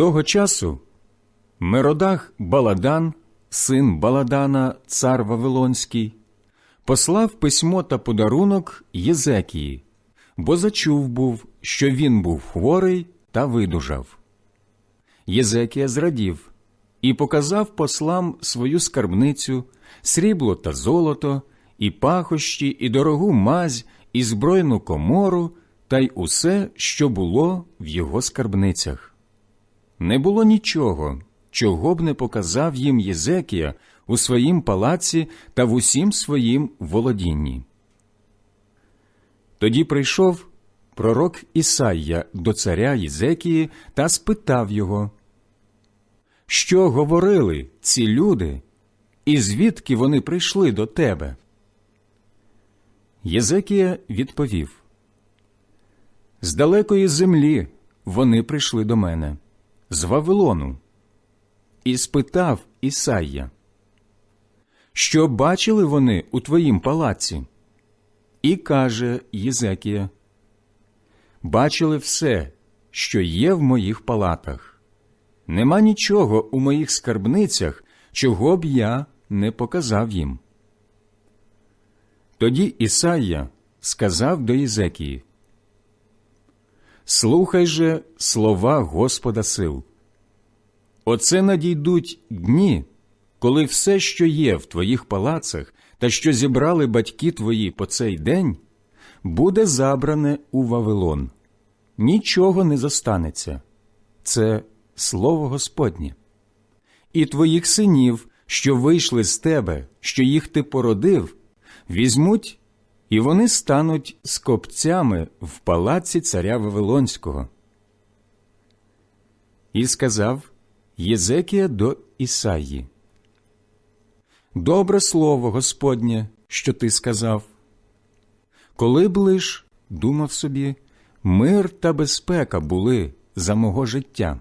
Того часу Миродах Баладан, син Баладана, цар Вавилонський, послав письмо та подарунок Єзекії, бо зачув був, що він був хворий та видужав. Єзекія зрадів і показав послам свою скарбницю, срібло та золото, і пахощі, і дорогу мазь, і збройну комору, та й усе, що було в його скарбницях. Не було нічого, чого б не показав їм Єзекія у своїм палаці та в усім своїм володінні. Тоді прийшов пророк Ісайя до царя Єзекії та спитав його, що говорили ці люди, і звідки вони прийшли до тебе? Єзекія відповів З далекої землі вони прийшли до мене, з Вавилону, і спитав Ісайя, що бачили вони у твоїм палаці? І каже Єзекія, бачили все, що є в моїх палатах. Нема нічого у моїх скарбницях, чого б я не показав їм. Тоді Ісайя сказав до Єзекії, Слухай же слова Господа сил. Оце надійдуть дні, коли все, що є в твоїх палацах та що зібрали батьки твої по цей день, буде забране у Вавилон. Нічого не зостанеться. Це слово Господнє. І твоїх синів, що вийшли з тебе, що їх ти породив, візьмуть, і вони стануть скопцями в палаці царя Вавилонського. І сказав Єзекія до Ісаї. Добре слово Господнє, що ти сказав. Коли б лиш думав собі, мир та безпека були за мого життя.